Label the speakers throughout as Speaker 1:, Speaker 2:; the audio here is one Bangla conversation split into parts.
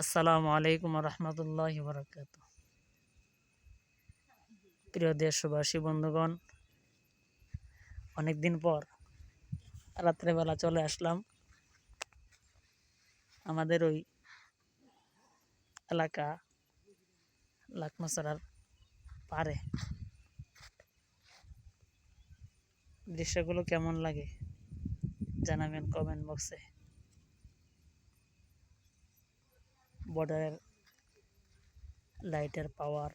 Speaker 1: আসসালামু আলাইকুম রহমতুল্লাহ বরকাত। প্রিয় দেশবাসী, বন্ধুগণ, অনেকদিন পর রাত্রেবেলা চলে আসলাম। আমাদের ওই এলাকা লাকমাসারার পারে দৃশ্যগুলো কেমন লাগে জানাবেন কমেন্ট বক্সে। বর্ডারের লাইটের পাওয়ার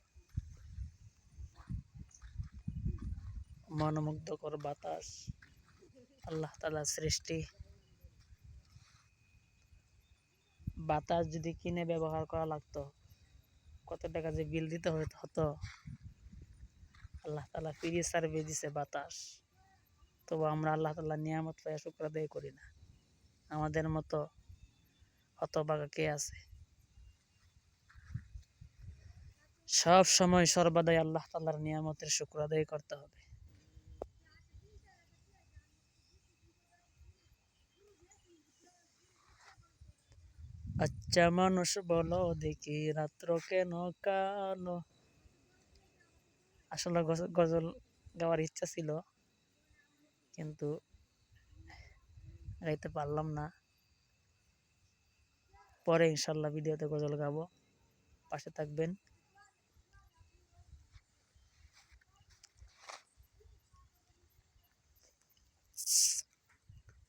Speaker 1: মনোমুগ্ধকর বাতাস, আল্লাহ তালা সৃষ্টি। বাতাস যদি কিনে ব্যবহার করা লাগতো, কত টাকা যে বিল দিতে হতো আল্লাহ তালা ফ্রি সার্ভিস দিছে বাতাস। তবু আমরা আল্লাহ তালা নিয়ামত পাইয়া শুক্র আদায় করি না। আমাদের মতো হতবাগা কে আছে? সব সময় সর্বদাই আল্লাহ তাল্লাহর নিয়ামতের শুক্র আদায় করতে হবে। আচ্ছা মানুষ বলো, দেখি রাত্র কেন কালো? আসলে গজ- গজল গাওয়ার ইচ্ছা ছিল, কিন্তু গাইতে পারলাম না। পরে ইনশাল্লাহ ভিডিওতে গজল গাবো। পাশে থাকবেন।